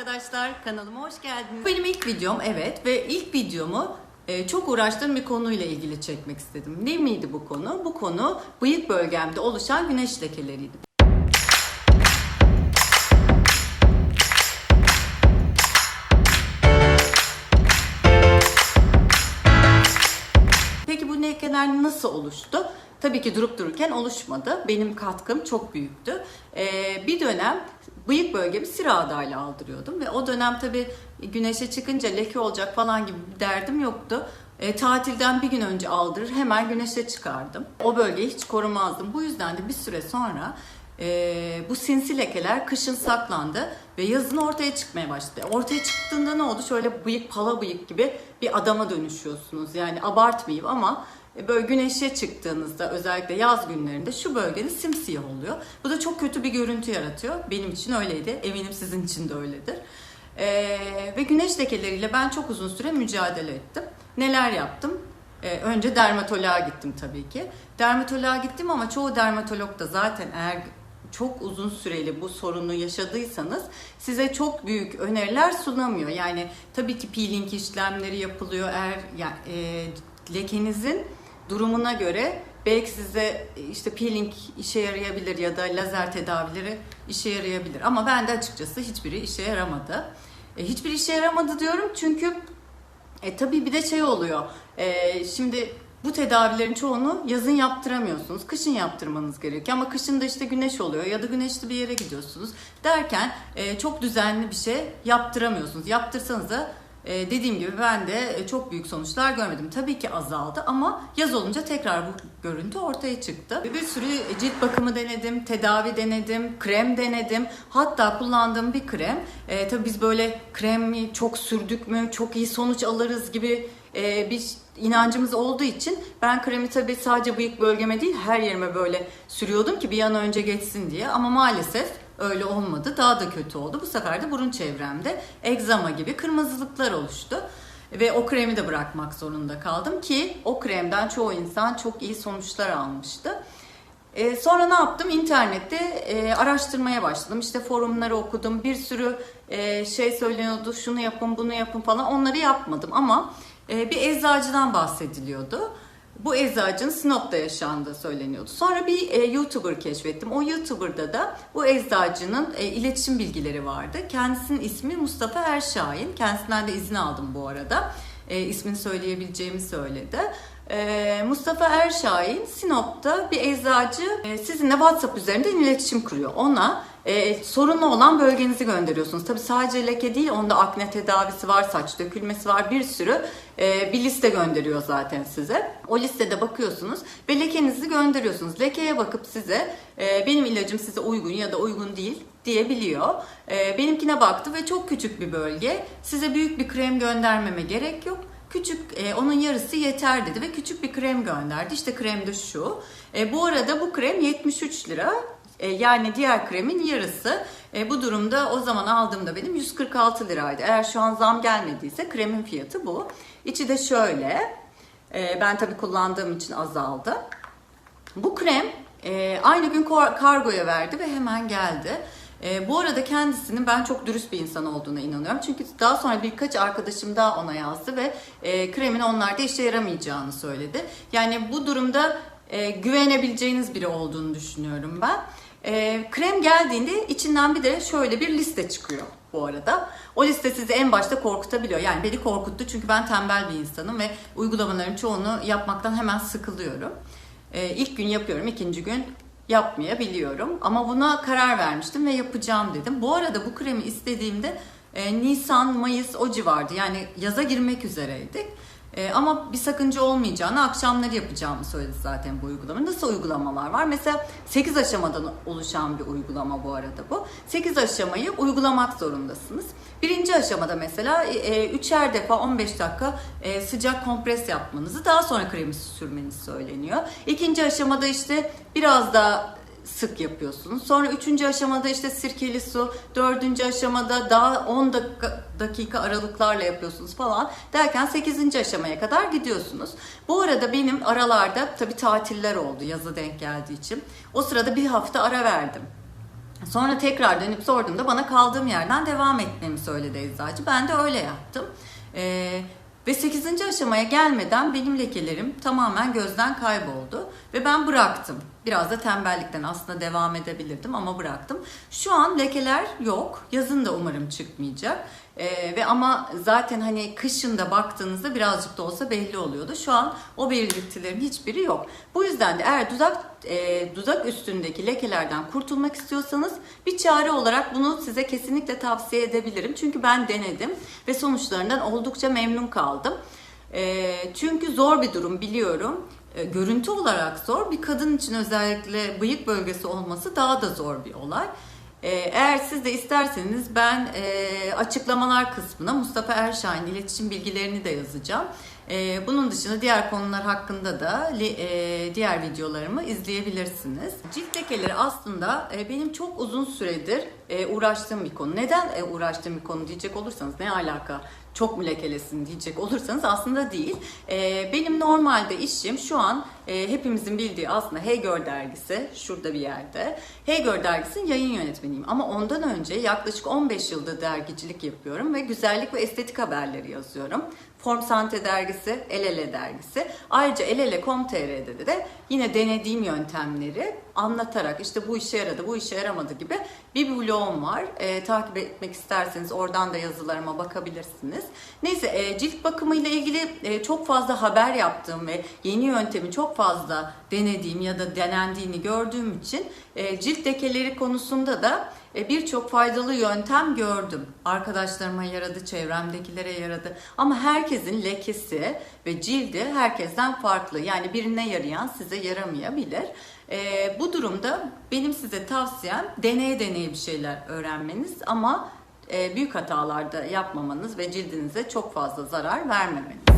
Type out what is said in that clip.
arkadaşlar kanalıma hoş geldiniz. Benim ilk videom evet ve ilk videomu e, çok uğraştığım bir konuyla ilgili çekmek istedim. Ne miydi bu konu? Bu konu bıyık bölgemde oluşan güneş lekeleriydi. Peki bu lekeler nasıl oluştu? Tabii ki durup dururken oluşmadı. Benim katkım çok büyüktü. Ee, bir dönem bıyık bölgemi siradayla aldırıyordum ve o dönem tabii güneşe çıkınca leke olacak falan gibi bir derdim yoktu. E, tatilden bir gün önce aldırır hemen güneşe çıkardım. O bölgeyi hiç korumazdım. Bu yüzden de bir süre sonra e, bu sinsi lekeler kışın saklandı ve yazın ortaya çıkmaya başladı. Ortaya çıktığında ne oldu? Şöyle bıyık pala bıyık gibi bir adama dönüşüyorsunuz. Yani abartmayayım ama böyle güneşe çıktığınızda özellikle yaz günlerinde şu bölgeniz simsiyah oluyor. Bu da çok kötü bir görüntü yaratıyor. Benim için öyleydi. Eminim sizin için de öyledir. Ee, ve güneş lekeleriyle ben çok uzun süre mücadele ettim. Neler yaptım? Ee, önce dermatoloğa gittim tabii ki. Dermatoloğa gittim ama çoğu dermatolog da zaten eğer çok uzun süreli bu sorunu yaşadıysanız size çok büyük öneriler sunamıyor. Yani tabii ki peeling işlemleri yapılıyor. Eğer yani, e, lekenizin durumuna göre belki size işte peeling işe yarayabilir ya da lazer tedavileri işe yarayabilir. Ama ben de açıkçası hiçbiri işe yaramadı. E, hiçbir işe yaramadı diyorum çünkü e, tabii bir de şey oluyor. E, şimdi bu tedavilerin çoğunu yazın yaptıramıyorsunuz. Kışın yaptırmanız gerekiyor ama kışın da işte güneş oluyor ya da güneşli bir yere gidiyorsunuz derken e, çok düzenli bir şey yaptıramıyorsunuz. Yaptırsanız da e, dediğim gibi ben de e, çok büyük sonuçlar görmedim. Tabii ki azaldı ama yaz olunca tekrar bu görüntü ortaya çıktı. Bir sürü cilt bakımı denedim, tedavi denedim, krem denedim. Hatta kullandığım bir krem, e, tabii biz böyle kremi çok sürdük mü, çok iyi sonuç alırız gibi e, bir inancımız olduğu için ben kremi tabii sadece bıyık bölgeme değil her yerime böyle sürüyordum ki bir an önce geçsin diye. Ama maalesef öyle olmadı. Daha da kötü oldu. Bu sefer de burun çevremde egzama gibi kırmızılıklar oluştu. Ve o kremi de bırakmak zorunda kaldım ki o kremden çoğu insan çok iyi sonuçlar almıştı. E, sonra ne yaptım? İnternette e, araştırmaya başladım. İşte forumları okudum. Bir sürü e, şey söyleniyordu. Şunu yapın, bunu yapın falan. Onları yapmadım ama e, bir eczacıdan bahsediliyordu. Bu eczacının Sinop'ta yaşandığı söyleniyordu. Sonra bir e, YouTuber keşfettim. O YouTuber'da da bu eczacının e, iletişim bilgileri vardı. Kendisinin ismi Mustafa Erşahin. Kendisinden de izin aldım bu arada. E, ismini söyleyebileceğimi söyledi. E, Mustafa Erşahin Sinop'ta bir eczacı e, sizinle WhatsApp üzerinden iletişim kuruyor. Ona e, sorunlu olan bölgenizi gönderiyorsunuz. Tabi sadece leke değil, onda akne tedavisi var, saç dökülmesi var, bir sürü e, bir liste gönderiyor zaten size. O listede bakıyorsunuz ve lekenizi gönderiyorsunuz. Lekeye bakıp size e, benim ilacım size uygun ya da uygun değil diyebiliyor. E, benimkine baktı ve çok küçük bir bölge. Size büyük bir krem göndermeme gerek yok. Küçük, e, onun yarısı yeter dedi ve küçük bir krem gönderdi. İşte krem de şu. E, bu arada bu krem 73 lira. E, yani diğer kremin yarısı. E, bu durumda o zaman aldığımda benim 146 liraydı. Eğer şu an zam gelmediyse kremin fiyatı bu. İçi de şöyle. E, ben tabii kullandığım için azaldı. Bu krem e, aynı gün kargoya verdi ve hemen geldi. E, bu arada kendisinin ben çok dürüst bir insan olduğuna inanıyorum. Çünkü daha sonra birkaç arkadaşım daha ona yazdı ve e, kremin onlarda işe yaramayacağını söyledi. Yani bu durumda e, güvenebileceğiniz biri olduğunu düşünüyorum ben. E, krem geldiğinde içinden bir de şöyle bir liste çıkıyor bu arada. O liste sizi en başta korkutabiliyor. Yani beni korkuttu çünkü ben tembel bir insanım ve uygulamaların çoğunu yapmaktan hemen sıkılıyorum. E, ilk gün yapıyorum, ikinci gün yapmayabiliyorum. Ama buna karar vermiştim ve yapacağım dedim. Bu arada bu kremi istediğimde e, Nisan, Mayıs o civardı. Yani yaza girmek üzereydik. E, ama bir sakınca olmayacağını akşamları yapacağımı söyledi zaten bu uygulama. Nasıl uygulamalar var? Mesela 8 aşamadan oluşan bir uygulama bu arada bu. 8 aşamayı uygulamak zorundasınız. Birinci aşamada mesela e, üçer defa 15 dakika e, sıcak kompres yapmanızı daha sonra kremi sürmeniz söyleniyor. İkinci aşamada işte biraz daha sık yapıyorsunuz. Sonra üçüncü aşamada işte sirkeli su, dördüncü aşamada daha 10 dakika, dakika aralıklarla yapıyorsunuz falan derken 8. aşamaya kadar gidiyorsunuz. Bu arada benim aralarda tabii tatiller oldu yazı denk geldiği için. O sırada bir hafta ara verdim. Sonra tekrar dönüp sorduğumda bana kaldığım yerden devam etmemi söyledi eczacı. Ben de öyle yaptım. Ee, ve 8. aşamaya gelmeden benim lekelerim tamamen gözden kayboldu. Ve ben bıraktım. Biraz da tembellikten aslında devam edebilirdim ama bıraktım. Şu an lekeler yok. Yazın da umarım çıkmayacak. Ee, ve ama zaten hani kışın da baktığınızda birazcık da olsa belli oluyordu. Şu an o belirtilerin hiçbiri yok. Bu yüzden de eğer dudak e, dudak üstündeki lekelerden kurtulmak istiyorsanız bir çare olarak bunu size kesinlikle tavsiye edebilirim. Çünkü ben denedim ve sonuçlarından oldukça memnun kaldım. E, çünkü zor bir durum biliyorum. E, görüntü olarak zor. Bir kadın için özellikle bıyık bölgesi olması daha da zor bir olay. Ee, Eğer siz de isterseniz ben e, açıklamalar kısmına Mustafa Erşahin iletişim bilgilerini de yazacağım. E, bunun dışında diğer konular hakkında da e, diğer videolarımı izleyebilirsiniz. Cilt lekeleri aslında e, benim çok uzun süredir e, uğraştığım bir konu. Neden uğraştığım bir konu diyecek olursanız ne alaka? Çok mu lekelesin diyecek olursanız aslında değil. Benim normalde işim şu an hepimizin bildiği aslında Hey Girl dergisi şurada bir yerde. Hey Girl dergisinin yayın yönetmeniyim ama ondan önce yaklaşık 15 yıldır dergicilik yapıyorum ve güzellik ve estetik haberleri yazıyorum. Form Sante dergisi, El Ele dergisi. Ayrıca elele.com.tr'de de yine denediğim yöntemleri anlatarak işte bu işe yaradı, bu işe yaramadı gibi bir blogum var. Ee, takip etmek isterseniz oradan da yazılarıma bakabilirsiniz. Neyse e, cilt bakımı ile ilgili e, çok fazla haber yaptığım ve yeni yöntemi çok fazla denediğim ya da denendiğini gördüğüm için e, cilt lekeleri konusunda da e, birçok faydalı yöntem gördüm. Arkadaşlarıma yaradı, çevremdekilere yaradı. Ama herkesin lekesi ve cildi herkesten farklı. Yani birine yarayan size yaramayabilir. E, bu durumda benim size tavsiyem deneye deneye bir şeyler öğrenmeniz ama e, büyük hatalarda yapmamanız ve cildinize çok fazla zarar vermemeniz.